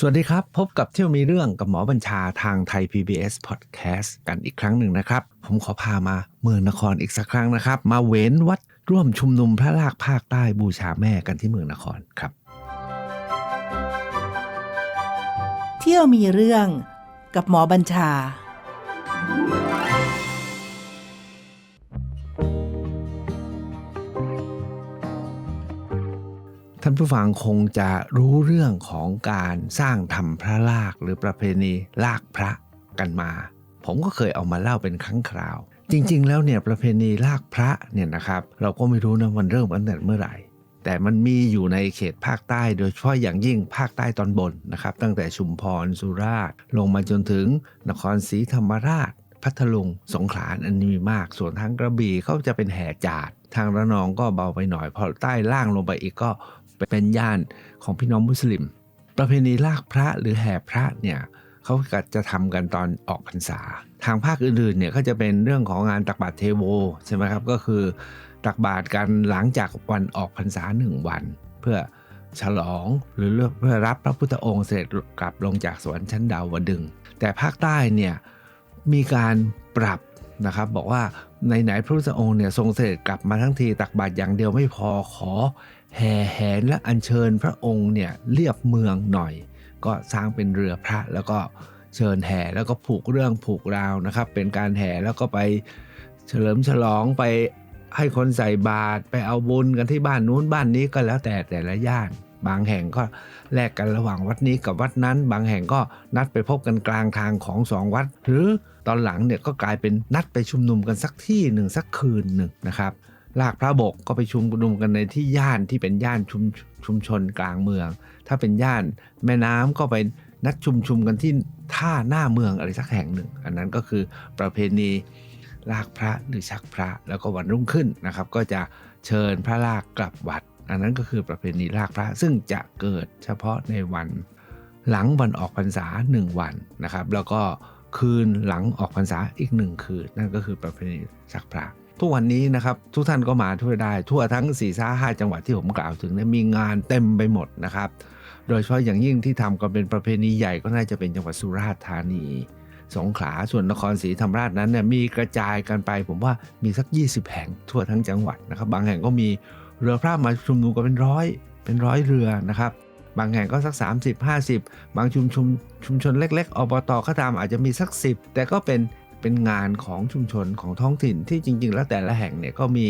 สวัสดีครับ พบกับเที่ยวมีเรื่องกับหมอบัญชาทางไทย PBS Podcast กันอีกครั้งหนึ่งนะครับ ผมขอพามาเมืองนครอีกสักครั้งนะครับ มาเว้นวัดร่วมชุมนุมพระลากภาคใต้บูชาแม่กันที่เมืองนครครับ เที่ยวมีเรื่องกับหมอบัญชา ท่านผู้ฟังคงจะรู้เรื่องของการสร้างทำพระลากหรือประเพณีลากพระกันมา ผมก็เคยเอามาเล่าเป็นครั้งคราว จริงๆ แล้วเนี่ยประเพณีลากพระเนี่ยนะครับ เราก็ไม่รู้นะมันเริ่มตั้งแต่เมื่อไหร่ แต่มันมีอยู่ในเขตภาคใต้ โดยเฉพาะอย่างยิ่งภาคใต้ตอนบนนะครับ ตั้งแต่ชุมพรสุราษฎร์ลงมาจนถึงนครศรีธรรมราช พัทลุงสงขลาอันนี้มีมาก ส่วนทางกระบี่เขาจะเป็นแห่จาดทางระนองก็เบาไปหน่อยพอใต้ล่างลงไปอีกก็ เป็นย่านของพี่น้องมุสลิม ประเพณีลากพระหรือแห่พระเนี่ยเขาก็จะทำกันตอนออกพรรษา ทางภาคอื่นๆเนี่ยก็จะเป็นเรื่องของงานตักบาตรเทโวใช่ไหมครับก็คือตักบาตรกันหลังจากวันออกพรรษาหนึ่งวัน เพื่อฉลองหรือเพื่อรับพระพุทธองค์เสด็จกลับลงจากสวรรค์ชั้นดาวดึง แต่ภาคใต้เนี่ยมีการปรับนะครับบอกว่าในไหนพระพุทธองค์เนี่ยทรงเสด็จกลับมาทั้งทีตักบาตรอย่างเดียวไม่พอขอ แห่แหนและอัญเชิญพระองค์เนี่ยเรียบเมืองหน่อย ก็สร้างเป็นเรือพระแล้วก็เชิญแห่แล้วก็ผูกเรื่องผูกราวนะครับ เป็นการแห่แล้วก็ไปเฉลิมฉลองไปให้คนใส่บาตรไปเอาบุญกันที่บ้านนู้นบ้านนี้ก็แล้วแต่แต่ละย่านบางแห่งก็แลกกันระหว่างวัดนี้กับวัดนั้น บางแห่งก็นัดไปพบกันกลางทางของสองวัด หรือตอนหลังเนี่ยก็กลายเป็นนัดไปชุมนุมกันสักที่หนึ่งสักคืนหนึ่งนะครับ ลากพระบกก็ไปชุมนุมกันในที่ย่านที่เป็นย่านชุมชุมชนกลางเมือง ถ้าเป็นย่านแม่น้ำก็ไปนัดชุมชุมกันที่ท่าหน้าเมืองอะไรสักแห่งหนึ่ง อันนั้นก็คือประเพณีลากพระหรือชักพระแล้วก็วันรุ่งขึ้นนะครับ ก็จะเชิญพระลากกลับวัด อันนั้นก็คือประเพณีลากพระซึ่งจะเกิดเฉพาะในวันหลังวันออกพรรษา 1 วันนะครับ แล้วก็คืนหลังออกพรรษาอีกหนึ่งคืน นั่นก็คือประเพณีชักพระ ทุกวันนี้นะครับทุกท่านก็มาทั่วได้ ทั่วทั้ง4ี่ซาห้าจังหวัดที่ผมกล่าวถึงเนี่ยมีงานเต็มไปหมดนะครับ โดยเฉพาะอย่างยิ่งที่ทำกันเป็นประเพณีใหญ่ก็น่าจะเป็นจังหวัดสุราษฎร์ธานีสงขลาส่วนนครศรีธรรมราชนั้นเนี่ยมีกระจายกันไป ผมว่ามีสัก 20 แห่งทั่วทั้งจังหวัดนะครับบางแห่งก็มีเรือพระมาชุมนุมกันเป็นร้อยเป็นร้อยเรือนะครับบางแห่งก็สัก 30 50 บางชุมชุมชุมชนเล็ก ๆอบตก็ตามอาจจะมีสัก 10 แต่ก็เป็น เป็นงานของชุมชนของท้องถิ่นที่จริง ๆ แล้วแต่ละแห่งเนี่ยก็มี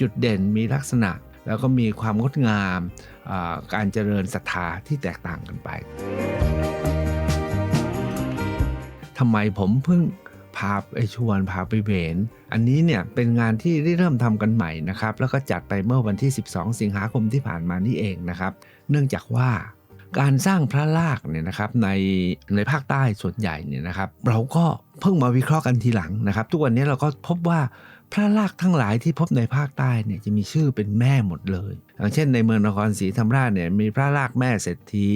จุดเด่นมีลักษณะ แล้วก็มีความงดงามการเจริญศรัทธาที่แตกต่างกันไปทำไมผมเพิ่งพาไปชวนพาไปเวนอันนี้เนี่ยเป็นงานที่ได้เริ่มทำกันใหม่นะครับ แล้วก็จัดไปเมื่อวันที่ 12 สิงหาคมที่ผ่านมานี่เองนะครับ เนื่องจากว่าการสร้างพระลากเนี่ยนะครับในในภาคใต้ส่วนใหญ่เนี่ยนะครับ เราก็ เพิ่งมาวิเคราะห์กันทีหลังนะครับ ทุกวันนี้เราก็พบว่าพระลากทั้งหลายที่พบในภาคใต้เนี่ยจะมีชื่อเป็นแม่หมดเลยอย่างเช่นในเมืองนครศรีธรรมราชเนี่ยมีพระลากแม่เศรษฐี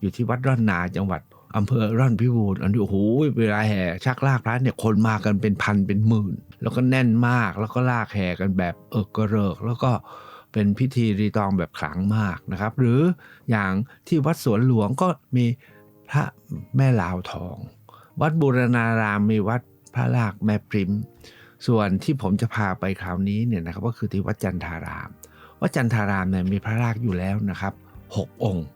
อยู่ที่วัดร่อนนาจังหวัดอำเภอร่อนพิบูรณ์อันนี้โอ้โหเวลาแห่ชักลากพระเนี่ยคนมากันเป็นพันเป็นหมื่น แล้วก็แน่นมากแล้วก็ลากแห่กันแบบเอิกกระเริก แล้วก็เป็นพิธีรีตองแบบขลังมากนะครับ หรืออย่างที่วัดสวนหลวงก็มีพระแม่ลาวทอง วัดบูรณารามมีวัดพระลากแม่พริม ส่วนที่ผมจะพาไปคราวนี้เนี่ยนะครับก็คือที่วัดจันทาราม วัดจันทารามเนี่ยมีพระลากอยู่แล้วนะครับ 6 องค์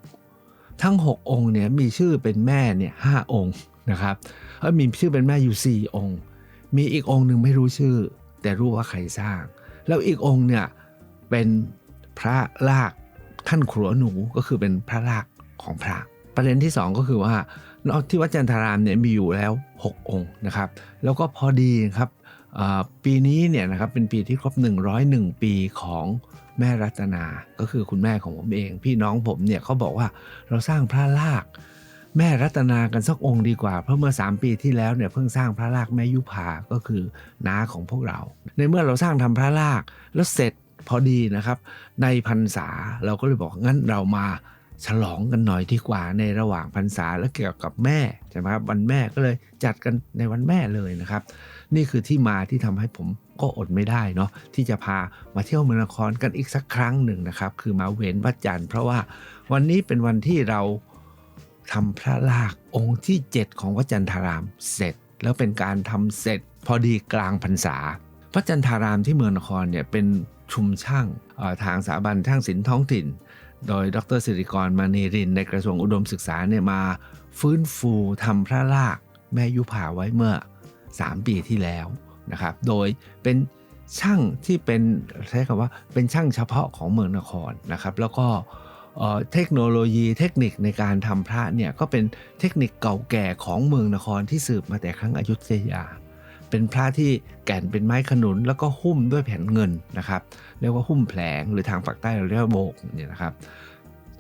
ทั้ง 6 องค์เนี่ยมีชื่อเป็นแม่เนี่ยหองค์นะครับแล้วมีชื่อเป็นแม่อยู่ 4 องค์ มีอีกองค์หนึ่งไม่รู้ชื่อ แต่รู้ว่าใครสร้าง แล้วอีกองค์เนี่ยเป็นพระลากท่านครัวหนูก็คือเป็นพระลากของพระประเด็นที่ 2 ก็คือว่า ที่วัดจันทารามเนี่ยมีอยู่แล้ว 6 องค์นะครับ แล้วก็พอดีครับปีนี้เนี่ยนะครับเป็นปีที่ครบ 101 ปีของแม่รัตนา ก็คือคุณแม่ของผมเอง พี่น้องผมเนี่ยเขาบอกว่าเราสร้างพระลาก แม่รัตนากันสักองค์ดีกว่า เพราะเมื่อ 3 ปีที่แล้วเนี่ยเพิ่งสร้างพระลากแม่ยุพาก็คือน้าของพวกเรา ในเมื่อเราสร้างทำพระลากแล้วเสร็จพอดีนะครับ ในพรรษาเราก็เลยบอกงั้นเรามา ฉลองกันหน่อยดีกว่าในระหว่างพรรษาและเกี่ยวกับแม่ใช่ไหมครับวันแม่ก็เลยจัดกันในวันแม่เลยนะครับ นี่คือที่มาที่ทำให้ผมก็อดไม่ได้เนาะที่จะพามาเที่ยวเมืองนครกันอีกสักครั้งหนึ่งนะครับ คือมาเว้นวัดจันทร์เพราะว่าวันนี้เป็นวันที่เราทำพระลากองค์ที่ 7 ของวัดจันทารามเสร็จ แล้วเป็นการทำเสร็จพอดีกลางพรรษาพระจันทารามที่เมืองนครเนี่ยเป็นชุมช่างทางสถาบันช่างศิลป์ท้องถิ่น โดยดรสิริกรมานีริน ในกระทรวงอุดมศึกษาเนี่ยมาฟื้นฟูทำพระลากแม่ยุพาไว้เมื่อ 3 ปีที่แล้วนะครับ โดยเป็นช่างที่เป็นใช้คำว่าเป็นช่างเฉพาะของเมืองนครนะครับ แล้วก็เอ่อเทคโนโลยีเทคนิคในการทำพระเนี่ยก็เป็นเทคนิคเก่าแก่ของเมืองนครที่สืบมาแต่ครั้งอยุธยา เป็นพระที่แก่นเป็นไม้ขนุน แล้วก็หุ้มด้วยแผ่นเงินนะครับ เรียกว่าหุ้มแผลงหรือทางปากใต้เราเรียกว่าโบกเนี่ยนะครับ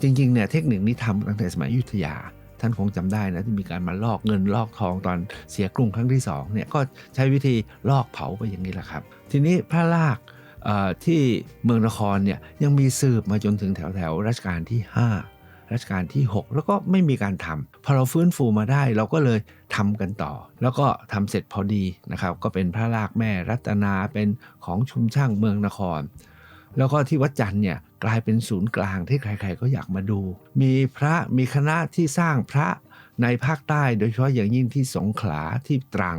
จริงๆเนี่ยเทคนิคนี้ทำตั้งแต่สมัยยุทธยา ท่านคงจำได้นะที่มีการมาลอกเงินลอกทองตอนเสียกรุงครั้งที่สองเนี่ยก็ใช้วิธีลอกเผาไปอย่างนี้แหละครับ ทีนี้พระลากที่เมืองนครเนี่ยยังมีสืบมาจนถึงแถวแถวรัชกาลที่ 5 รัชกาลที่ 6 แล้วก็ไม่มีการทำพอเราฟื้นฟูมาได้เราก็เลยทำกันต่อ แล้วก็ทำเสร็จพอดีนะครับ ก็เป็นพระลากแม่รัตนาเป็นของชุมช่างเมืองนคร แล้วก็ที่วัดจันทร์เนี่ยกลายเป็นศูนย์กลางที่ใครๆก็อยากมาดู มีพระมีคณะที่สร้างพระในภาคใต้โดยเฉพาะอย่างยิ่งที่สงขลาที่ตรัง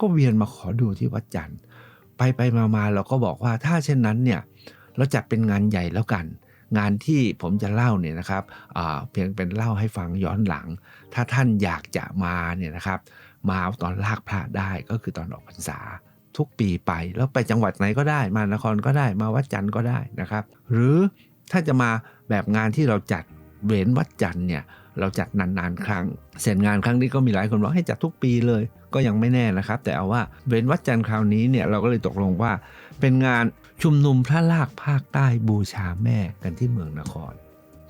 ก็เวียนมาขอดูที่วัดจันทร์ไปไปมามาเราก็บอกว่าถ้าเช่นนั้นเนี่ยเราจัดเป็นงานใหญ่แล้วกัน งานที่ผมจะเล่าเนี่ยนะครับอ่าเพียงเป็นเล่าให้ฟังย้อนหลัง ถ้าท่านอยากจะมาเนี่ยนะครับ มาตอนลากพระได้ก็คือตอนออกพรรษาทุกปีไปแล้วไปจังหวัดไหนก็ได้ มานครก็ได้มาวัดจันทร์ก็ได้นะครับ หรือถ้าจะมาแบบงานที่เราจัดเว้นวัดจันทร์เนี่ยเราจัดนานๆครั้ง เสร็จงานครั้งนี้ก็มีหลายคนบอกให้จัดทุกปีเลย ก็ยังไม่แน่นะครับ แต่เอาว่าเว้นวัดจันทร์คราวนี้เนี่ยเราก็เลยตกลงว่า เป็นงาน ชุมนุมพระลากภาคใต้บูชาแม่กันที่เมืองนคร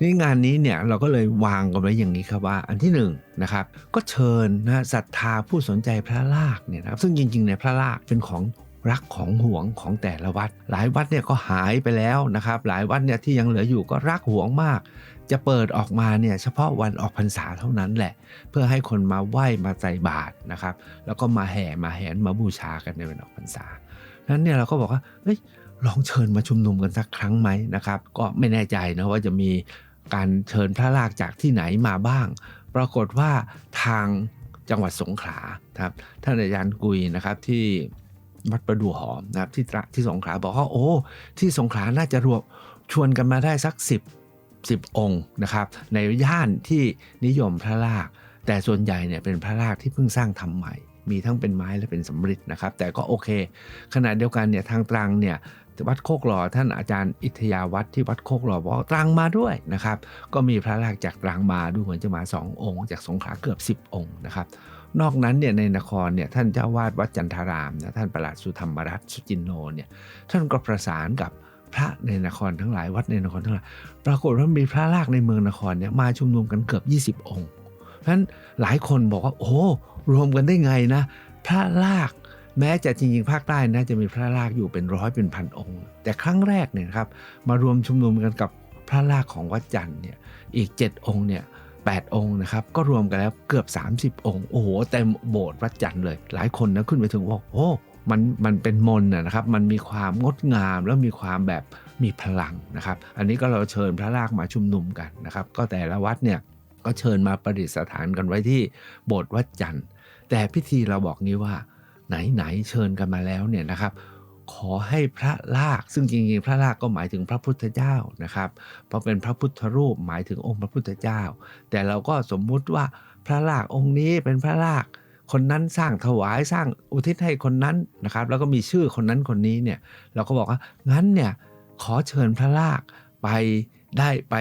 นี่งานนี้เนี่ยเราก็เลยวางกันไว้อย่างนี้ครับว่าอันที่หนึ่งนะครับก็เชิญนะศรัทธาผู้สนใจพระลากเนี่ยนะครับซึ่งจริงๆเนี่ยพระลากเป็นของรักของห่วงของแต่ละวัด หลายวัดเนี่ยก็หายไปแล้วนะครับหลายวัดเนี่ยที่ยังเหลืออยู่ก็รักห่วงมาก จะเปิดออกมาเนี่ยเฉพาะวันออกพรรษาเท่านั้นแหละ เพื่อให้คนมาไหว้มาใส่บาตรนะครับแล้วก็มาแห่มาแหนมาบูชากันในวันออกพรรษานั้นเนี่ยเราก็บอกว่าเอ้ย ลองเชิญมาชุมนุมกันสักครั้งไหมนะครับ ก็ไม่แน่ใจนะว่าจะมีการเชิญพระลากจากที่ไหนมาบ้าง ปรากฏว่าทางจังหวัดสงขลาครับท่านอาจารย์กุยนะครับที่วัดประดู่หอมนะครับที่ที่สงขลาบอกว่าโอ้ที่สงขลาน่าจะรวมชวนกันมาได้สัก 10 10 องค์นะครับ ในย่านที่นิยมพระลาก แต่ส่วนใหญ่เนี่ยเป็นพระลากที่เพิ่งสร้างทำใหม่ มีทั้งเป็นไม้และเป็นสำริดนะครับ แต่ก็โอเค ขณะเดียวกันเนี่ยทางตรังเนี่ย วัดโคกหล่อท่านอาจารย์อิทยาวัดที่วัดโคกหล่อบอกตรังมาด้วยนะครับ ก็มีพระลากจากตรังมาดูเหมือนจะมา 2 องค์ จากสงขลาเกือบ 10 องค์นะครับนอกนั้นเนี่ยในนครเนี่ยท่านเจ้าวาดวัดจันทารามนะท่านประหลัดสุธรรมรัตน์สุจินโนเนี่ยท่านก็ประสานกับพระในนครทั้งหลายวัดในนครทั้งหลายปรากฏว่ามีพระลากในเมืองนครเนี่ยมาชุมนุมกันเกือบ 20 องค์เพราะฉะนั้นหลายคนบอกว่าโอ้รวมกันได้ไงนะพระลาก แม้จะจริงๆภาคใต้นะจะมีพระลากอยู่เป็นร้อยเป็นพันองค์ แต่ครั้งแรกเนี่ยครับมารวมชุมนุมกันกับพระลากของวัดจันทร์เนี่ยอีก 7 องค์เนี่ย8 องค์นะครับก็รวมกันแล้วเกือบ 30 องค์ โอ้โหเต็มโบสถ์วัดจันทร์เลย หลายคนนะขึ้นไปถึงบอกโอ้มันมันเป็นมน์นะครับ มันมีความงดงามแล้วมีความแบบมีพลังนะครับ อันนี้ก็เราเชิญพระลากมาชุมนุมกันนะครับ ก็แต่ละวัดเนี่ยก็เชิญมาประดิษฐานกันไว้ที่โบสถ์วัดจันทร์ แต่พิธีเราบอกนี้ว่า ไหนๆเชิญกันมาแล้วเนี่ยนะครับ ขอให้พระลาก ซึ่งจริงๆพระลากก็หมายถึงพระพุทธเจ้านะครับเพราะเป็นพระพุทธรูปหมายถึงองค์พระพุทธเจ้า แต่เราก็สมมุติว่าพระลากองค์นี้เป็นพระลากคนนั้นสร้างถวายสร้างอุทิศให้คนนั้นนะครับ แล้วก็มีชื่อคนนั้นคนนี้เนี่ยเราก็บอกว่างั้นเนี่ยขอเชิญพระลากไปได้ไป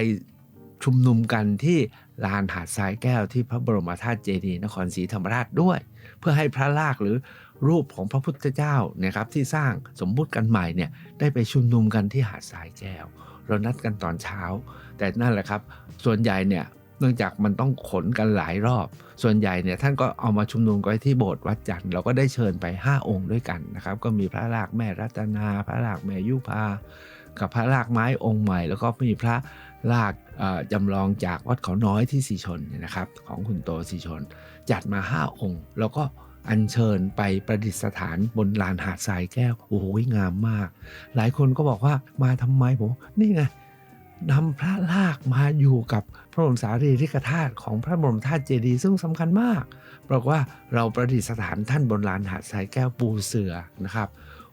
ชุมนุมกันที่ลานหาดทรายแก้วที่พระบรมธาตุเจดีย์นครศรีธรรมราชด้วย เพื่อให้พระลากหรือ รูปของพระพุทธเจ้าเนี่ยครับที่สร้างสมมุติกันใหม่เนี่ยได้ไปชุมนุมกันที่หาดทรายแก้ว เรานัดกันตอนเช้า แต่นั่นแหละครับ ส่วนใหญ่เนี่ยเนื่องจากมันต้องขนกันหลายรอบ ส่วนใหญ่เนี่ยท่านก็เอามาชุมนุมกันที่โบสถ์วัดจันทร์เราก็ได้เชิญไป 5 องค์ด้วยกันนะครับ ก็มีพระลากแม่รัตนา พระลากแม่ยุพากับพระลากไม้องค์ใหม่ แล้วก็มีพระลากจำลองจากวัดเขาน้อยที่สีชนเนี่ยนะครับ ของคุณโตสีชน จัดมา 5 องค์ แล้วก็ อัญเชิญไปประดิษฐานบนลานหาดทรายแก้วโอ้โหงามมาก หลายคนก็บอกว่ามาทำไมผมนี่ไงนำพระลากมาอยู่กับพระบรมสารีริกธาตุของพระบรมธาตุเจดีย์ซึ่งสำคัญมากบอกว่าเราประดิษฐานท่านบนลานหาดทรายแก้วปูเสือนะครับ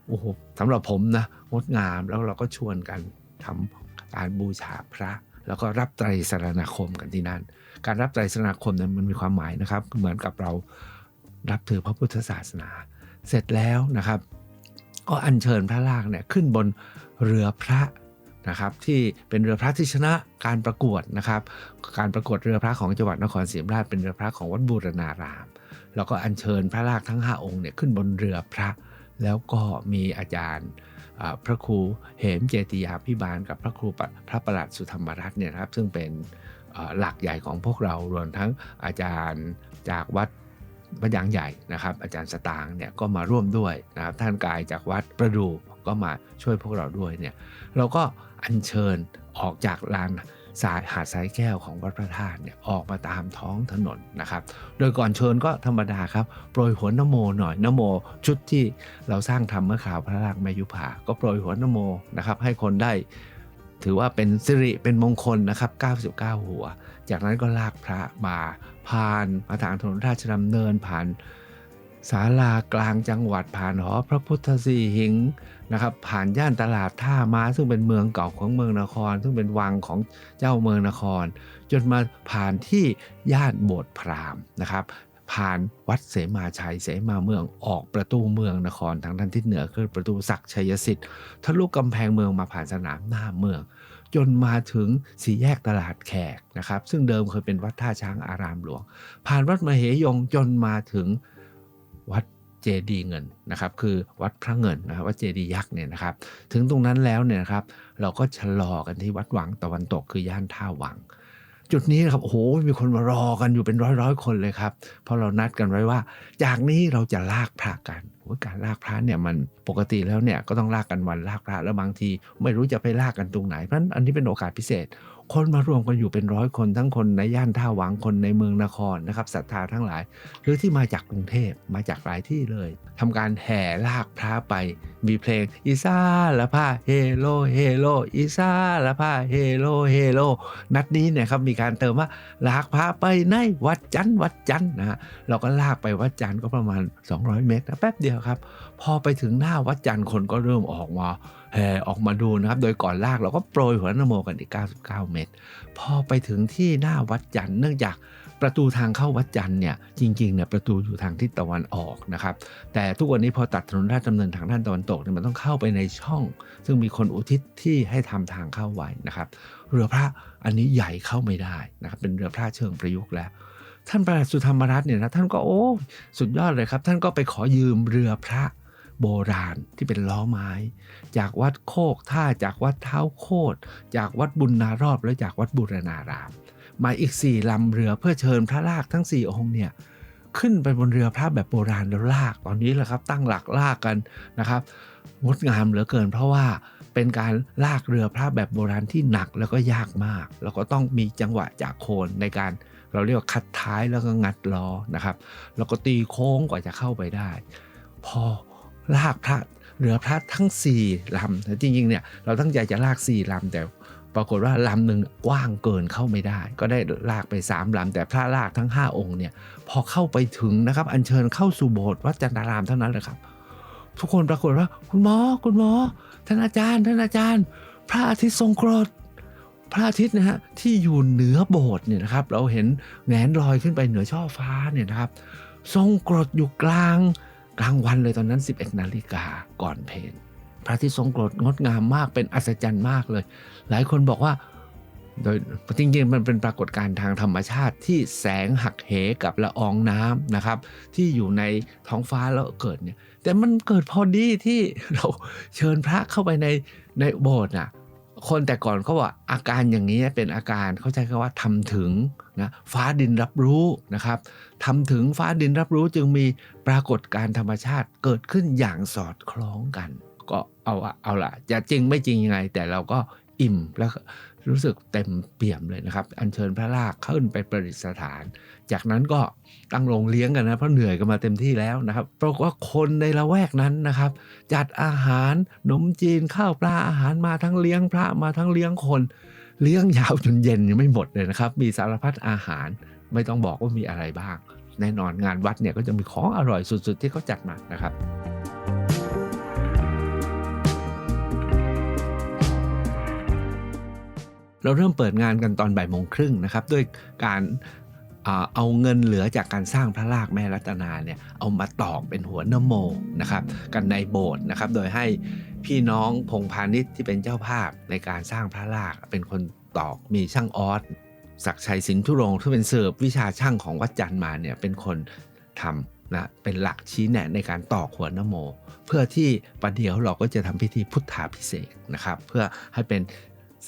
โอ้โหสำหรับผมนะงดงามแล้วเราก็ชวนกันทำการบูชาพระแล้วก็รับไตรสรณคมกันที่นั่น การรับไตรสรณคมนั้นมันมีความหมายนะครับ เหมือนกับเรา รับถือพระพุทธศาสนา เสร็จแล้วนะครับ ก็อัญเชิญพระลากเนี่ยขึ้นบนเรือพระนะครับที่เป็นเรือพระที่ชนะการประกวดนะครับ การประกวดเรือพระของจังหวัดนครศรีธรรมราชเป็นเรือพระของวัดบูรณาราม แล้วก็อัญเชิญพระลากทั้ง 5 องค์เนี่ยขึ้นบนเรือพระ แล้วก็มีอาจารย์พระครูเหมเจติยาพิบาลกับพระครูพระประหลัดสุธรรมรัตน์เนี่ยครับซึ่งเป็นหลักใหญ่ของพวกเรารวมทั้งอาจารย์จากวัด พระยางใหญ่นะครับ อาจารย์สตางค์เนี่ยก็มาร่วมด้วยนะครับท่านกายจากวัดประดูก็มาช่วยพวกเราด้วยเนี่ยเราก็อัญเชิญออกจากลานสายหาดสายแก้วของวัดพระธาตุเนี่ยออกมาตามท้องถนนนะครับ โดยก่อนเชิญก็ธรรมดาครับโปรยหัวนโมหน่อยนโม ชุดที่เราสร้างทำเมื่อข่าวพระรากแมยุภาก็โปรยหัวนโมนะครับให้คนได้ ถือว่าเป็นสิริเป็นมงคลนะครับ 99 หัว จากนั้นก็ลากพระมา ผ่านมาทางถนนราชดำเนินผ่านศาลากลางจังหวัดผ่านหอพระพุทธสีหิงนะครับผ่านย่านตลาดท่าม้าซึ่งเป็นเมืองเก่าของเมืองนคร ซึ่งเป็นวังของเจ้าเมืองนคร จนมาผ่านที่ย่านโบสถ์พราหมณ์นะครับผ่านวัดเสมาชัยเสมาเมืองออกประตูเมืองนครทางด้านทิศเหนือคือประตูศักดิ์ชัยสิทธิ์ทะลุกำแพงเมืองมาผ่านสนามหน้าเมือง จนมาถึงสี่แยกตลาดแขกนะครับ ซึ่งเดิมเคยเป็นวัดท่าช้างอารามหลวง ผ่านวัดมเหยงจนมาถึงวัดเจดีเงินนะครับ คือวัดพระเงินนะครับวัดเจดียักษ์เนี่ยนะครับ ถึงตรงนั้นแล้วเนี่ยนะครับ เราก็ชะลอกันที่วัดหวังตะวันตกคือย่านท่าวัง จุดนี้ครับโอ้โหมีคนมารอกันอยู่เป็นร้อยร้อยคนเลยครับ เพราะเรานัดกันไว้ว่า จากนี้เราจะลากพระกันการลากพระเนี่ยมันปกติแล้วเนี่ยก็ต้องลากกันวันลากพระแล้วบางที ไม่รู้จะไปลากกันตรงไหนเพราะฉะนั้นอันนี้เป็นโอกาสพิเศษ คนมารวมกันอยู่เป็นร้อยคนทั้งคนในย่านท่าหวังคนในเมืองนครนะครับศรัทธาทั้งหลาย หรือที่มาจากกรุงเทพมาจากหลายที่เลยทำการแห่ลากพระไปมีเพลงอีซาละผ้าเฮโลเฮโลอีซาละผ้าเฮโลเฮโลนัดนี้เนี่ยครับมีการเติมว่าลากพระไปในวัดจันทร์วัดจันทร์นะฮะเราก็ลากไปวัดจันทร์ก็ประมาณ 200 เมตรนะแป๊บเดียวครับ พอไปถึงหน้าวัดจันทร์คนก็เริ่มออกมา ออกมาดูนะครับ โดยก่อนลากเราก็โปรยหัวนโมกันอีก 99 เมตร พอไปถึงที่หน้าวัดจันทร์เนื่องจากประตูทางเข้าวัดจันทร์เนี่ยจริงๆเนี่ยประตูอยู่ทางทิศตะวันออกนะครับแต่ทุกวันนี้พอตัดถนนราชดำเนินทางด้านตะวันตกเนี่ยมันต้องเข้าไปในช่อง ซึ่งมีคนอุทิศที่ให้ทำทางเข้าไว้นะครับ เรือพระอันนี้ใหญ่เข้าไม่ได้นะครับเป็นเรือพระเชิงประยุกต์แล้ว ท่านประหลัดสุธรรมรัตน์เนี่ยนะท่านก็โอ้สุดยอดเลยครับ ท่านก็ไปขอยืมเรือพระ โบราณที่เป็นล้อไม้ จากวัดโคกท่าจากวัดเท้าโคดจากวัดบุญนารอบและจากวัดบูรณาราม มาอีกสี่ลำเรือเพื่อเชิญพระลากทั้งสี่องค์เนี่ยขึ้นไปบนเรือพระแบบโบราณแล้วลากตอนนี้แหละครับ ตั้งหลักลากกันนะครับงดงามเหลือเกิน เพราะว่าเป็นการลากเรือพระแบบโบราณที่หนักแล้วก็ยากมาก แล้วก็ต้องมีจังหวะจากโคนในการเราเรียกว่าคัดท้ายแล้วก็งัดล้อนะครับ แล้วก็ตีโค้งกว่าจะเข้าไปได้ พอ ลากพระเรือพระทั้ง4ลำแต่จริงๆเนี่ยเราตั้งใจจะลาก4ลำแต่ปรากฏว่าลำหนึ่งกว้างเกินเข้าไม่ได้ ก็ได้ลากไป3ลำแต่พระลากทั้ง 5 องค์เนี่ยพอเข้าไปถึงนะครับ อัญเชิญเข้าสู่โบสถ์วัดจันทารามเท่านั้นแหละครับ ทุกคนปรากฏว่าคุณหมอคุณหมอท่านอาจารย์ท่านอาจารย์ พระอาทิตย์ทรงกรดพระอาทิตย์นะฮะที่อยู่เหนือโบสถ์เนี่ยนะครับเราเห็นแงนลอยขึ้นไปเหนือช่อฟ้าเนี่ยนะครับ ทรงกรดอยู่กลาง กลางวันเลยตอนนั้น 11 นาฬิกาก่อนเพลงพระอาทิตย์ทรงกรดงดงามมากเป็นอัศจรรย์มากเลย หลายคนบอกว่า โดยจริงๆมันเป็นปรากฏการณ์ทางธรรมชาติที่แสงหักเหกับละอองน้ำนะครับ ที่อยู่ในท้องฟ้าแล้วเกิดเนี่ยแต่มันเกิดพอดีที่เราเชิญพระเข้าไปในในโบสถ์น่ะ คนแต่ก่อนเขาว่าอาการอย่างนี้เป็นอาการเขาใช้คำว่าทำถึงนะฟ้าดินรับรู้นะครับทำถึงฟ้าดินรับรู้จึงมีปรากฏการธรรมชาติเกิดขึ้นอย่างสอดคล้องกัน ก็เอาอะเอาละจะจริงไม่จริงยังไง แต่เราก็อิ่มแล้ว รู้สึกเต็มเปี่ยมเลยนะครับ อัญเชิญพระลากขึ้นไปประดิษฐาน จากนั้นก็ตั้งโรงเลี้ยงกันนะ เพราะเหนื่อยกันมาเต็มที่แล้วนะครับปรากฏว่าคนในละแวกนั้นนะครับ จัดอาหารขนมจีนข้าวปลาอาหารมาทั้งเลี้ยงพระมาทั้งเลี้ยงคน เลี้ยงยาวจนเย็นยังไม่หมดเลยนะครับ มีสารพัดอาหารไม่ต้องบอกว่ามีอะไรบ้าง แน่นอนงานวัดเนี่ยก็จะมีของอร่อยสุด ๆ ที่เขาจัดมานะครับ เราเริ่มเปิดงานกันตอนบ่ายโมงครึ่งนะครับด้วยการเอาเงินเหลือจากการสร้างพระรากแม่รัตนาเนี่ยเอามาตอกเป็นหัวนโมนะครับกันในโบสถ์นะครับโดยให้พี่น้องพงพาณิชย์ที่เป็นเจ้าภาพในการสร้างพระรากเป็นคนตอกมีช่างออสศักชัยสินทุรงค์ที่เป็นเสิร์ฟวิชาช่างของวัดจันทร์มาเนี่ยเป็นคนทำนะเป็นหลักชี้แนะในการตอกหัวนโม เพื่อที่ประเดี๋ยวเราก็จะทำพิธีพุทธาพิเศษนะครับเพื่อให้เป็น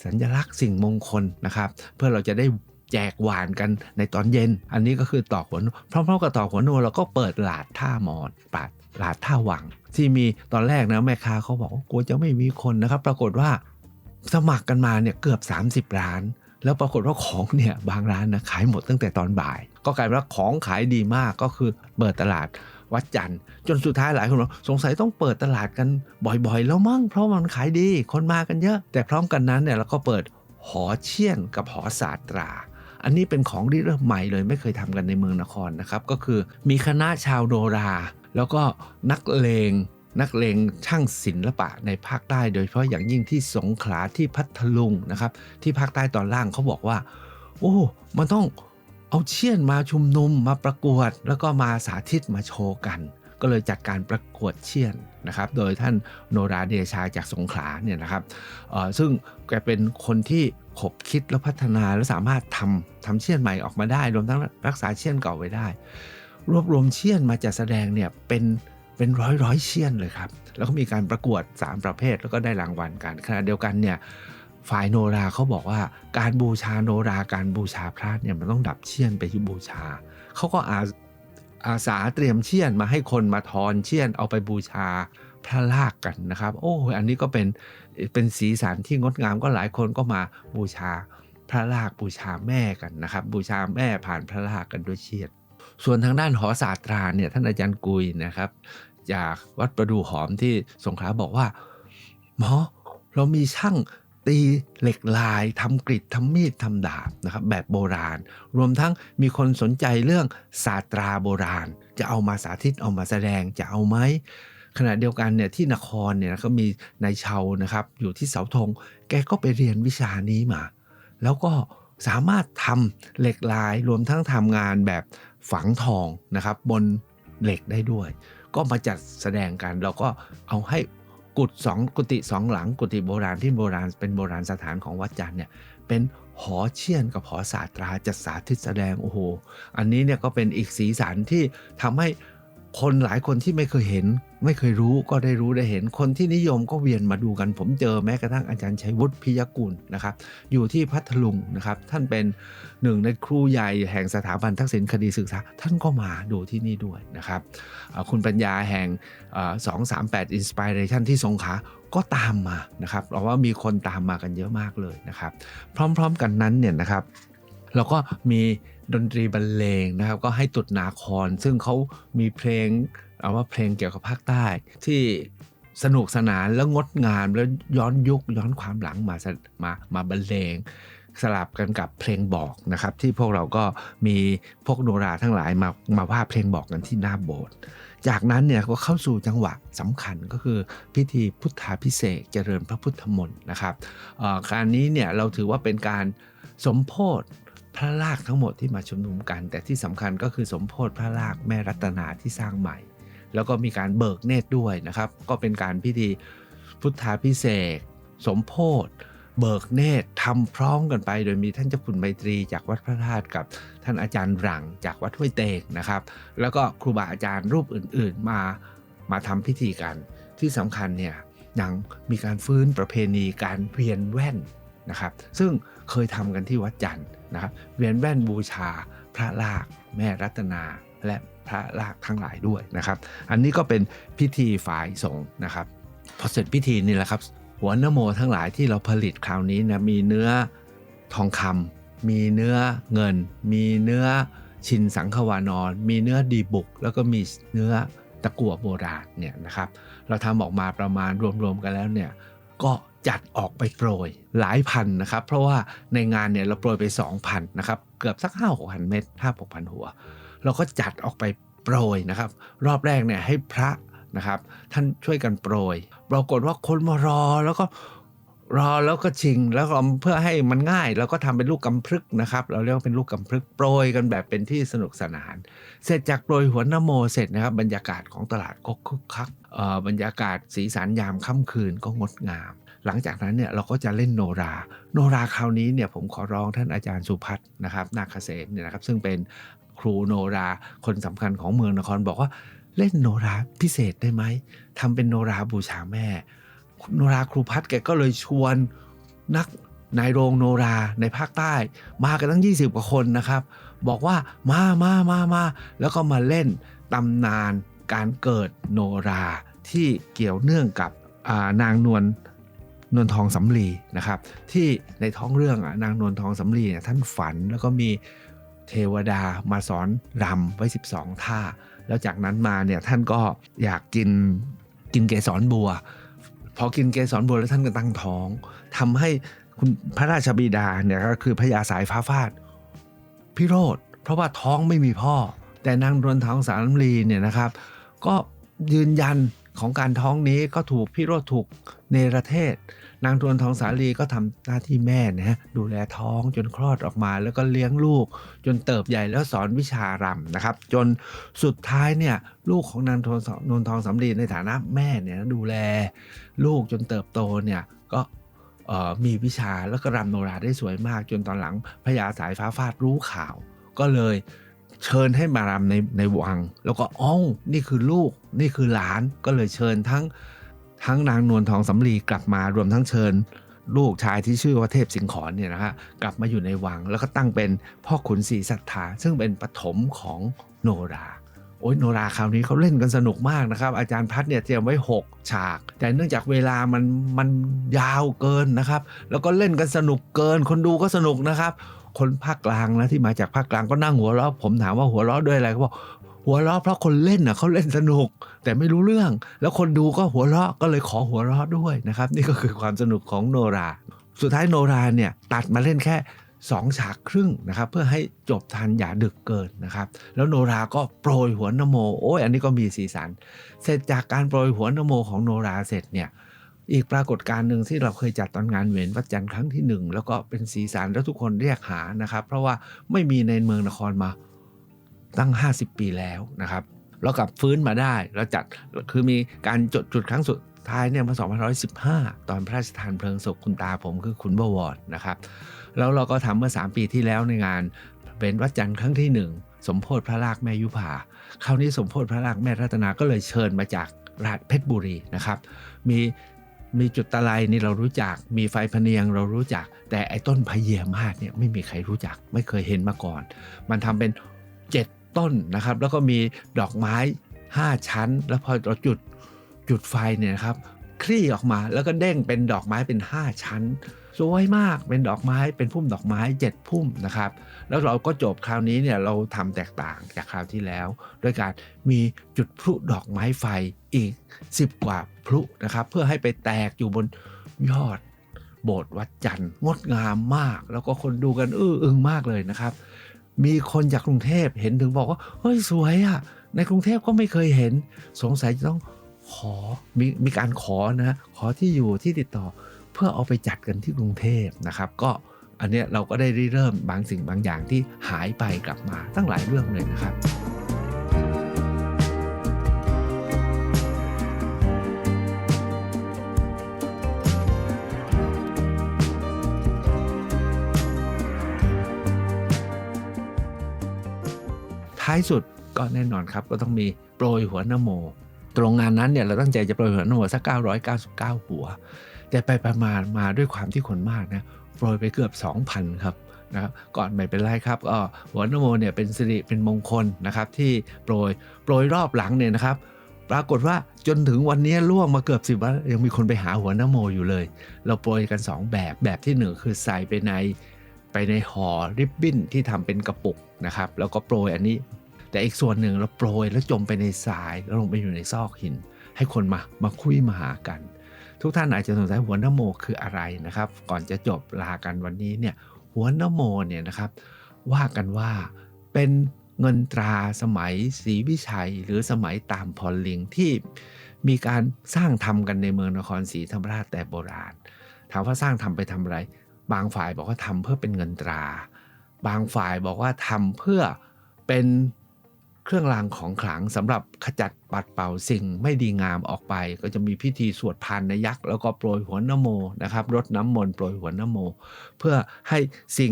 สัญลักษณ์สิ่งมงคลนะครับ เพื่อเราจะได้แจกหวานกันในตอนเย็น อันนี้ก็คือตอกหัวนพร้อมๆกับตอกหัวโนเราก็เปิดหลาดท่ามอนปาดหลาดท่าหวัง ที่มีตอนแรกนะแม่ค้าเขาบอกว่ากลัวจะไม่มีคนนะครับ ปรากฏว่าสมัครกันมาเนี่ยเกือบ 30 ร้าน แล้วปรากฏว่าของเนี่ยบางร้านนะขายหมดตั้งแต่ตอนบ่าย ก็กลายเป็นว่าของขายดีมากก็คือเปิดตลาด วัดจันทร์จนสุดท้ายหลายคนบอกสงสัยต้องเปิดตลาดกันบ่อยๆ แล้วมั้งเพราะมันขายดีคนมากันเยอะ แต่พร้อมกันนั้นเนี่ยเราก็เปิดหอเชี่ยนกับหอศาสตรา อันนี้เป็นของที่เริ่มใหม่เลยไม่เคยทำกันในเมืองนครนะครับ ก็คือมีคณะชาวโนรา แล้วก็นักเลงนักเลงช่างศิลปะในภาคใต้ โดยเฉพาะอย่างยิ่งที่สงขลาที่พัทลุงนะครับ ที่ภาคใต้ตอนล่างเขาบอกว่า โอ้ มันต้อง เอาเชี่ยนมาชุมนุมมาประกวด แล้วก็มาสาธิตมาโชว์กัน ก็เลยจัดการประกวดเชี่ยนนะครับ โดยท่านโนราเดชาจากสงขลาเนี่ยนะครับซึ่งแกเป็นคนที่ขบคิดและพัฒนาและสามารถทำทำเชี่ยนใหม่ออกมาได้ รวมทั้งรักษาเชี่ยนเก่าไว้ได้ รวบรวมเชี่ยนมาจัดแสดงเนี่ยเป็นเป็นร้อยร้อยเชี่ยนเลยครับ แล้วก็มีการประกวด 3 ประเภทแล้วก็ได้รางวัลกันขณะเดียวกันเนี่ย ฝ่ายโนราเขาบอกว่าการบูชาโนราการบูชาพระเนี่ยมันต้องดับเชี่ยนไปที่บูชาเขาก็อาอาสาเตรียมเชี่ยนมาให้คนมาทอนเชี่ยนเอาไปบูชาพระลากกันนะครับ โอ้อันนี้ก็เป็นเป็นสีสันที่งดงามก็หลายคนก็มาบูชาพระลากบูชาแม่กันนะครับ บูชาแม่ผ่านพระลากกันด้วยเชี่ยนส่วนทางด้านหอศาสตราเนี่ยท่านอาจารย์กุยนะครับ จากวัดประดูหอมที่สงขลาบอกว่าหมอเรามีช่าง ตีเหล็กลายทำกริดทำมีดทำดาบนะครับแบบโบราณ รวมทั้งมีคนสนใจเรื่องศาสตราโบราณ จะเอามาสาธิตเอามาแสดงจะเอาไหมขณะเดียวกันเนี่ยที่นครเนี่ยก็มีนายเชานะครับอยู่ที่เสาธง แกก็ไปเรียนวิชานี้มา แล้วก็สามารถทำเหล็กลายรวมทั้งทำงานแบบฝังทองนะครับบนเหล็กได้ด้วย ก็มาจัดแสดงกันเราก็เอาให้ กุฏสองกุฏิสองหลังกุฏิโบราณที่โบราณเป็นโบราณสถานของวัดจันทร์เนี่ยเป็นหอเชียนกับหอศาสตราจัดสาธิตแสดงโอ้โห อันนี้เนี่ยก็เป็นอีกสีสันที่ทำให้ คนหลายคนที่ไม่เคยเห็น ไม่เคยรู้ก็ได้รู้ได้เห็น คนที่นิยมก็เวียนมาดูกัน ผมเจอแม้กระทั่งอาจารย์ชัยวุฒิพิยกุลนะครับ อยู่ที่พัทลุงนะครับ ท่านเป็นหนึ่งในครูใหญ่แห่งสถาบันทักษิณคดีศึกษา ท่านก็มาดูที่นี่ด้วยนะครับ คุณปัญญาแห่งสองสามแปดอินสปิเรชันที่สงขลาก็ตามมานะครับเพราะว่ามีคนตามมากันเยอะมากเลยนะครับ พร้อมๆกันนั้นเนี่ยนะครับ เราก็มีดนตรีบรรเลงนะครับ ก็ให้ตุดนาครซึ่งเขามีเพลงเอาว่าเพลงเกี่ยวกับภาคใต้ ที่สนุกสนานแล้วงดงามแล้วย้อนยุคย้อนความหลังมามามาบรรเลงสลับกันกับเพลงบอกนะครับ ที่พวกเราก็มีพวกโนราทั้งหลายมามาว่าเพลงบอกกันที่หน้าโบสถ์จากนั้นเนี่ยก็เข้าสู่จังหวะสำคัญก็คือพิธีพุทธาพิเศษเจริญพระพุทธมนต์นะครับการนี้เนี่ยเราถือว่าเป็นการสมโพธ พระลากทั้งหมดที่มาชุมนุมกัน แต่ที่สำคัญก็คือสมโพธิพระลากแม่รัตนาที่สร้างใหม่ แล้วก็มีการเบิกเนตรด้วยนะครับ ก็เป็นการพิธีพุทธาพิเศษสมโพธิเบิกเนตรทำพร้อมกันไป โดยมีท่านเจ้าคุณไมตรีจากวัดพระธาตุกับท่านอาจารย์หลังจากวัดห้วยเตงนะครับ แล้วก็ครูบาอาจารย์รูปอื่น ๆ มามาทำพิธีกัน ที่สำคัญเนี่ยยังมีการฟื้นประเพณีการเวียนแว่นนะครับ ซึ่ง เคยทำกันที่วัดจันทร์นะครับเวียนแว่นบูชาพระลากแม่รัตนาและพระลากทั้งหลายด้วยนะครับ อันนี้ก็เป็นพิธีฝ่ายสงฆ์นะครับพอเสร็จพิธีนี่แหละครับ หัวนโมทั้งหลายที่เราผลิตคราวนี้นะมีเนื้อทองคำมีเนื้อเงิน มีเนื้อชินสังควานอนมีเนื้อดีบุก แล้วก็มีเนื้อตะกั่วโบราณเนี่ยนะครับ เราทำออกมาประมาณรวมๆกันแล้วเนี่ยก็ จัดออกไปโปรยหลายพันนะครับ เพราะว่าในงานเนี่ยเราโปรยไป 2,000นะครับเกือบสัก5 6 0 0เม็ด5 6 0 0 หัว เราก็จัดออกไปโปรยนะครับ รอบแรกเนี่ยให้พระนะครับ ท่านช่วยกันโปรย ปรากฏว่าคนมารอแล้วก็รอแล้วก็ชิงแล้วก็เพื่อให้มันง่ายเราก็ทำเป็นลูกกำพรึกนะครับ เราเรียกว่าเป็นลูกกำพรึกโปรยกันแบบเป็นที่สนุกสนาน เสร็จจากโปรยหัวนโมเสร็จนะครับ บรรยากาศของตลาดก็คึกคักบรรยากาศสีสันยามค่ำคืนก็งดงาม หลังจากนั้นเนี่ยเราก็จะเล่นโนรา โนราคราวนี้เนี่ยผมขอร้องท่านอาจารย์สุพัฒน์นะครับนาคเกษมเนี่ยนะครับซึ่งเป็นครูโนราคนสำคัญของเมืองนครบอกว่าเล่นโนราพิเศษได้ไหมทำเป็นโนราบูชาแม่ โนราครูพัฒน์แกก็เลยชวนนักนายโรงโนราในภาคใต้ มากันตั้ง 20 กว่าคนนะครับ บอกว่ามามามามาแล้วก็มาเล่นตำนานการเกิดโนราที่เกี่ยวเนื่องกับานางนวล นวลทองสำลีนะครับ ที่ในท้องเรื่องอะนางนวลทองสำลีเนี่ยท่านฝันแล้วก็มีเทวดามาสอนรำไว้ 12 ท่า แล้วจากนั้นมาเนี่ยท่านก็อยากกินกินเกสรบัว พอกินเกสรบัวแล้วท่านก็ตั้งท้องทำให้คุณพระราชบิดาเนี่ยก็คือพญาสายฟ้าฟาดพิโรธเพราะว่าท้องไม่มีพ่อ แต่นางนวลทองสารลีเนี่ยนะครับ ก็ยืนยันของการท้องนี้ก็ถูกพิโรธถูกเนรเทศ นางนวลทองสาลีก็ทำหน้าที่แม่นะฮะดูแลท้องจนคลอดออกมา แล้วก็เลี้ยงลูก จนเติบใหญ่แล้วสอนวิชารำนะครับ จนสุดท้ายเนี่ยลูกของนางนวลนวลทองสำลีในฐานะแม่เนี่ยดูแลลูกจนเติบโตเนี่ยก็มีวิชาแล้วก็รำโนราได้สวยมาก จนตอนหลังพญาสายฟ้าฟาดรู้ข่าว ก็เลยเชิญให้มารำในในวัง แล้วก็อ้าวนี่คือลูกนี่คือหลานก็เลยเชิญทั้ง ทั้งนางนวลทองสำลีกลับมารวมทั้งเชิญ ลูกชายที่ชื่อว่าเทพสิงขอนเนี่ยนะฮะกลับมาอยู่ในวัง แล้วก็ตั้งเป็นพ่อขุนศรีศรัทธาซึ่งเป็นปฐมของโนราโอ้ยโนราคราวนี้เขาเล่นกันสนุกมากนะครับ อาจารย์พัดเนี่ยเตรียมไว้ 6 ฉาก แต่เนื่องจากเวลามันมันยาวเกินนะครับ แล้วก็เล่นกันสนุกเกิน คนดูก็สนุกนะครับ คนภาคกลางนะที่มาจากภาคกลางก็นั่งหัวเราะผมถามว่าหัวเราะด้วยอะไรเขาบอก หัวเราะเพราะคนเล่นน่ะเขาเล่นสนุก แต่ไม่รู้เรื่อง แล้วคนดูก็หัวเราะก็เลยขอหัวเราะด้วยนะครับ นี่ก็คือความสนุกของโนรา สุดท้ายโนราเนี่ยตัดมาเล่นแค่2ฉากครึ่งนะครับ เพื่อให้จบทันอย่าดึกเกินนะครับ แล้วโนราก็โปรยหัวนโมโอ้ยอันนี้ก็มีสีสัน เสร็จจากการโปรยหัวนโมของโนราเสร็จเนี่ยอีกปรากฏการณ์หนึ่งที่เราเคยจัดตอนงานเวนวัดจันทร์ครั้งที่หนึ่งแล้วก็เป็นสีสันแล้วทุกคนเรียกหานะครับ เพราะว่าไม่มีในเมืองนครมา ตั้ง 50 ปีแล้วนะครับแล้วกลับฟื้นมาได้แล้วจัดคือมีการจดจุดครั้งสุดท้ายเนี่ยเมื่อ2515 ตอนพระราชทานเพลิงศพคุณตาผมคือคุณบวรนะครับแล้วเราก็ทำเมื่อ 3 ปีที่แล้วในงานเป็นวัดจันทร์ครั้งที่ 1 สมโพธิพระลากแม่ยุพาคราวนี้สมโพธิพระลากแม่รัตนาก็เลยเชิญมาจากราชเพชรบุรีนะครับ มีมีจุดตะไลนี่เรารู้จัก มีไฟพเนียงเรารู้จัก แต่ไอ้ต้นพะเยมาศเนี่ยไม่มีใครรู้จัก ไม่เคยเห็นมาก่อน มันทำเป็น 7 ต้นนะครับ แล้วก็มีดอกไม้ 5 ชั้น แล้วพอเราจุดจุดไฟเนี่ยครับคลี่ออกมาแล้วก็เด้งเป็นดอกไม้เป็น 5 ชั้น สวยมากเป็นดอกไม้เป็นพุ่มดอกไม้ 7 พุ่มนะครับ แล้วเราก็จบคราวนี้เนี่ยเราทำแตกต่างจากคราวที่แล้ว ด้วยการมีจุดพลุดอกไม้ไฟอีก 10 กว่าพลุนะครับ เพื่อให้ไปแตกอยู่บนยอดโบสถ์วัดจันทร์งดงามมาก แล้วก็คนดูกันอื้ออึงมากเลยนะครับ มีคนจากกรุงเทพเห็นถึงบอกว่าเฮ้ยสวยอะ่ะในกรุงเทพก็ไม่เคยเห็น สงสัยจะต้องขอมีมีการขอนะ ขอที่อยู่ที่ติดต่อเพื่อเอาไปจัดกันที่กรุงเทพนะครับ ก็อันเนี้ยเราก็ได้ริเริ่มบางสิ่งบางอย่างที่หายไปกลับมาตั้งหลายเรื่องเลยนะครับายสุดก็แน่นอนครับ ก็ต้องมีโปรยหัวนโม ตรงงานนั้นเนี่ยเราตั้งใจจะโปรยหัวนโมสัก 999 หัว แต่ไปประมาณมาด้วยความที่คนมากนะโปรยไปเกือบ 2,000 ครับนะครับก่อนไม่เป็นไรครับก็หัวนโมเนี่ยเป็นสิริเป็นมงคลนะครับที่โปรยโปรยรอบหลังเนี่ยนะครับ ปรากฏว่าจนถึงวันนี้ล่วงมาเกือบสิบวันยังมีคนไปหาหัวนโมอยู่เลย เราโปรยกัน 2 แบบแบบที่หนึ่งคือใส่ไปในไปในห่อริบบิ้นที่ทำเป็นกระปุกนะครับแล้วก็โปรยอันนี้ แต่อีกส่วนหนึ่งเราโปรยแล้วจมไปในทรายแล้วลงไปอยู่ในซอกหิน ให้คนมามาคุยมาหากัน ทุกท่านอาจจะสงสัยหัวนโมคืออะไรนะครับ ก่อนจะจบลากันวันนี้เนี่ยหัวนโมเนี่ยนะครับ ว่ากันว่าเป็นเงินตราสมัยศรีวิชัย หรือสมัยตามพลลิงที่มีการสร้างทำกันในเมืองนครศรีธรรมราชแต่โบราณ ถามว่าสร้างทำไปทำอะไร บางฝ่ายบอกว่าทำเพื่อเป็นเงินตรา บางฝ่ายบอกว่าทำเพื่อเป็น เครื่องรางของขลังสำหรับขจัดปัดเป่าสิ่งไม่ดีงามออกไป ก็จะมีพิธีสวดพานนยักษ์แล้วก็โปรยหัวนโมนะครับรดน้ำมนต์โปรยหัวนโม เพื่อให้สิ่ง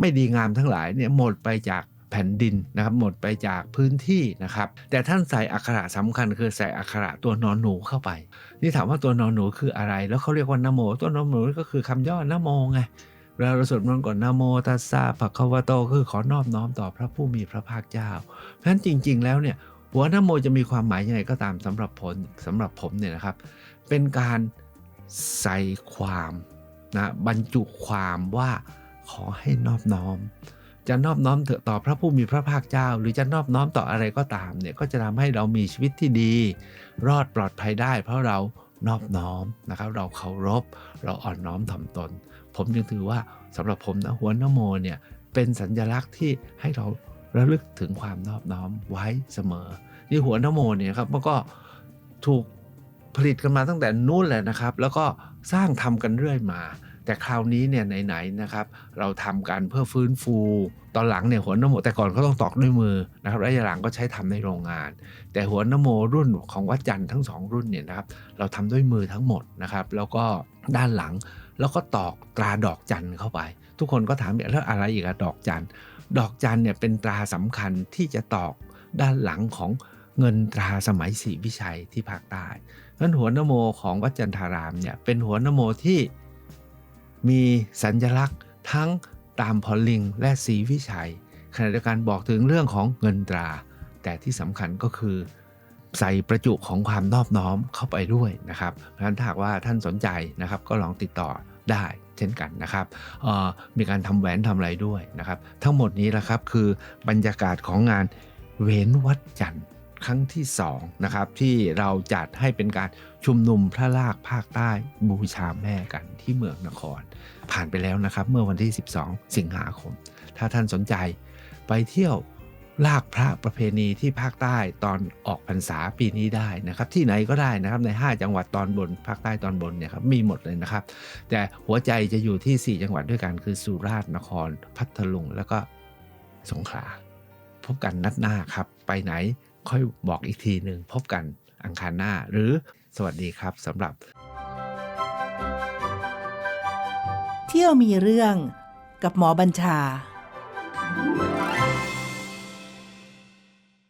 ไม่ดีงามทั้งหลายเนี่ยหมดไปจากแผ่นดินนะครับหมดไปจากพื้นที่นะครับ แต่ท่านใส่อักขระสำคัญคือใส่อักขระตัวนอนหนูเข้าไป นี่ถามว่าตัวนอนหนูคืออะไร แล้วเขาเรียกว่านโม ตัวนอนหนูก็คือคำย่อนโมไง เวลาเราสวดมนต์ก่อนนโมตัสสะภะคะวะโตคือขอนอบน้อมต่อพระผู้มีพระภาคเจ้า เพราะฉะนั้นจริง ๆ แล้วเนี่ยหัวนโมจะมีความหมายยังไงก็ตามสำหรับผมสำหรับผมเนี่ยนะครับ เป็นการใส่ความนะบรรจุความว่าขอให้นอบน้อม จะนอบน้อมเถอะต่อพระผู้มีพระภาคเจ้า หรือจะนอบน้อมต่ออะไรก็ตามเนี่ยก็จะทำให้เรามีชีวิตที่ดี รอดปลอดภัยได้ เพราะเรานอบน้อมนะครับ เราเคารพ เราอ่อนน้อมถ่อมตน ผมจึงถือว่าสำหรับผมนะหัวนโมเนี่ยเป็นสัญลักษณ์ที่ให้เราระลึกถึงความนอบน้อมไว้เสมอ นี่หัวนโมเนี่ยครับมันก็ถูกผลิตกันมาตั้งแต่นู้นแหละนะครับ แล้วก็สร้างทำกันเรื่อยมา แต่คราวนี้เนี่ยไหนๆนะครับ เราทำกันเพื่อฟื้นฟู ตอนหลังเนี่ยหัวนโมแต่ก่อนก็ต้องตอกด้วยมือนะครับระยะหลังก็ใช้ทำในโรงงาน แต่หัวนโมรุ่นของวัดจันทร์ทั้งสองรุ่นเนี่ยนะครับ เราทำด้วยมือทั้งหมดนะครับ แล้วก็ด้านหลังแล้วก็ตอกตราดอกจันเข้าไป ทุกคนก็ถามแล้วอะไรอีกอะดอกจันดอกจันเนี่ยเป็นตราสำคัญที่จะตอกด้านหลังของเงินตราสมัยศรีวิชัยที่ภาคใต้เพราะฉะนั้นหัวนโมของวัดจันทารามเนี่ยเป็นหัวนโมที่มีสัญลักษณ์ทั้งตามพอลลิงและศรีวิชัยขณะเดียวกันบอกถึงเรื่องของเงินตรา แต่ที่สำคัญก็คือ ใส่ประจุของความนอบน้อมเข้าไปด้วยนะครับเพราะฉะนั้นถ้าหากว่าท่านสนใจนะครับ ก็ลองติดต่อได้เช่นกันนะครับ มีการทำแหวนทำอะไรด้วยนะครับ ทั้งหมดนี้แหละครับคือบรรยากาศของงานเว้นวัดจันทร์ครั้งที่2นะครับที่เราจัดให้เป็นการชุมนุมพระลากภาคใต้บูชาแม่กันที่เมืองนคร ผ่านไปแล้วนะครับเมื่อวันที่ 12 สิงหาคม ถ้าท่านสนใจไปเที่ยว ลากพระประเพณีที่ภาคใต้ตอนออกพรรษาปีนี้ได้นะครับ ที่ไหนก็ได้นะครับใน 5 จังหวัดตอนบนภาคใต้ตอนบนเนี่ยครับมีหมดเลยนะครับ แต่หัวใจจะอยู่ที่ 4 จังหวัดด้วยกันคือสุราษฎร์นคร พัทลุงแล้วก็สงขลาพบกันนัดหน้าครับ ไปไหนค่อยบอกอีกทีหนึ่งพบกันอังคารหน้า หรือสวัสดีครับสำหรับ เที่ยวมีเรื่องกับหมอบัญชา